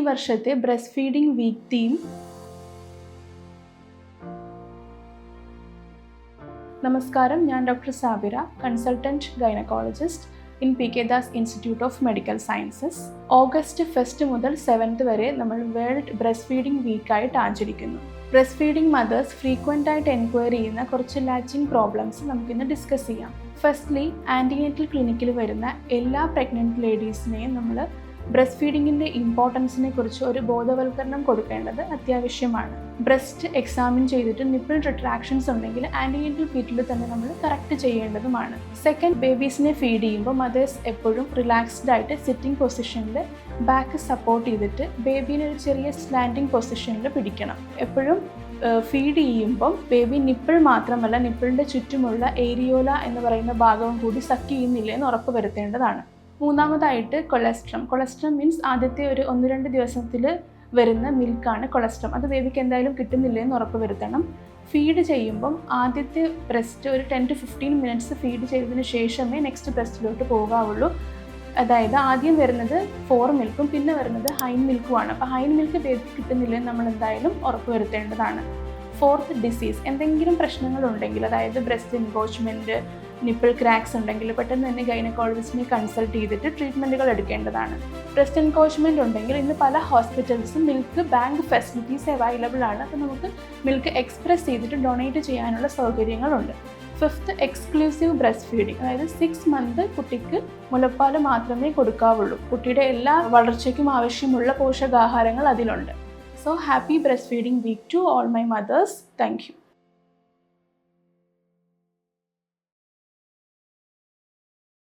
വർഷത്തെ breast feeding week theme നമസ്കാരം. ഞാൻ doctor Sabira consultant gynaecologist in P K Das institute of medical sciences. August first മുതൽ seventh വരെ നമ്മൾ world breast feeding വീക്കായിട്ട് ആചരിക്കുന്നു. ബ്രസ്റ്റ് ഫീഡിംഗ് മദേഴ്സ് ഫ്രീക്വന്റ് ആയിട്ട് എൻക്വയറി ചെയ്യുന്ന കുറച്ച് ലാച്ചിങ് പ്രോബ്ലംസ് നമുക്കിന്ന് ഡിസ്കസ് ചെയ്യാം. ഫസ്റ്റ്ലി ആന്റിനേറ്റൽ ക്ലിനിക്കിൽ വരുന്ന എല്ലാ പ്രഗ്നന്റ് ലേഡീസിനെയും നമ്മൾ ബ്രസ്റ്റ് ഫീഡിങ്ങിന്റെ ഇമ്പോർട്ടൻസിനെ കുറിച്ച് ഒരു ബോധവൽക്കരണം കൊടുക്കേണ്ടത് അത്യാവശ്യമാണ്. ബ്രസ്റ്റ് എക്സാമിൻ ചെയ്തിട്ട് നിപ്പിൾ റിട്രാക്ഷൻസ് ഉണ്ടെങ്കിൽ ആന്റിനേറ്റൽ ഫീറ്റിൽ തന്നെ നമ്മൾ കറക്റ്റ് ചെയ്യേണ്ടതുമാണ്. സെക്കൻഡ് ബേബീസിനെ ഫീഡ് ചെയ്യുമ്പോൾ മദേഴ്സ് എപ്പോഴും റിലാക്സ്ഡ് ആയിട്ട് സിറ്റിംഗ് പൊസിഷനിൽ ബാക്ക് സപ്പോർട്ട് ചെയ്തിട്ട് ബേബീനെ ഒരു ചെറിയ സ്ലാൻഡിങ് പൊസിഷനിൽ പിടിക്കണം. എപ്പോഴും ഫീഡ് ചെയ്യുമ്പം ബേബി നിപ്പിൾ മാത്രമല്ല നിപ്പിളിന്റെ ചുറ്റുമുള്ള ഏരിയോല എന്ന് പറയുന്ന ഭാഗവും കൂടി സക്ക് ചെയ്യുന്നില്ല എന്ന് ഉറപ്പ് വരുത്തേണ്ടതാണ്. മൂന്നാമതായിട്ട് കൊളസ്ട്രം. കൊളസ്ട്രം മീൻസ് ആദ്യത്തെ ഒരു ഒന്ന് രണ്ട് ദിവസത്തിൽ വരുന്ന മിൽക്കാണ് കൊളസ്ട്രം. അത് ബേബിക്ക് എന്തായാലും കിട്ടുന്നില്ല എന്ന് ഉറപ്പ് വരുത്തണം. ഫീഡ് ചെയ്യുമ്പം ആദ്യത്തെ ബ്രസ്റ്റ് ഒരു ten to fifteen minutes feed ചെയ്തതിന് ശേഷമേ നെക്സ്റ്റ് ബ്രസ്റ്റിലോട്ട് പോകാവുള്ളൂ. അതായത് ആദ്യം വരുന്നത് ഫോർ മിൽക്കും പിന്നെ വരുന്നത് ഹൈൻ മിൽക്കുമാണ് അപ്പോൾ ഹൈൻ മിൽക്ക് ബേബി കിട്ടുന്നില്ലെന്ന് നമ്മൾ എന്തായാലും ഉറപ്പ് വരുത്തേണ്ടതാണ്. ഫോർത്ത് ഡിസീസ് എന്തെങ്കിലും പ്രശ്നങ്ങളുണ്ടെങ്കിൽ അതായത് ബ്രസ്റ്റ് എൻകോച്ച്മെന്റ് നിപ്പിൾ ക്രാക്സ് ഉണ്ടെങ്കിൽ പെട്ടെന്ന് തന്നെ ഗൈനക്കോളജിസ്റ്റിനെ കൺസൾട്ട് ചെയ്തിട്ട് ട്രീറ്റ്മെന്റുകൾ എടുക്കേണ്ടതാണ്. ബ്രസ്റ്റ് എൻകോച്ച്മെന്റ് ഉണ്ടെങ്കിൽ ഇന്ന് പല ഹോസ്പിറ്റൽസും മിൽക്ക് ബാങ്ക് ഫെസിലിറ്റീസ് അവൈലബിൾ ആണ്. അപ്പോൾ നമുക്ക് മിൽക്ക് എക്സ്പ്രസ് ചെയ്തിട്ട് ഡൊണേറ്റ് ചെയ്യാനുള്ള സൗകര്യങ്ങളുണ്ട്. ഫിഫ്ത്ത് എക്സ്ക്ലൂസീവ് ബ്രസ്റ്റ് ഫീഡിങ് അതായത് സിക്സ് മന്ത് കുട്ടിക്ക് മുലപ്പാൽ മാത്രമേ കൊടുക്കാവുള്ളൂ. കുട്ടിയുടെ എല്ലാ വളർച്ചയ്ക്കും ആവശ്യമുള്ള പോഷകാഹാരങ്ങൾ അതിലുണ്ട്. So happy breast feeding week to all my mothers thank you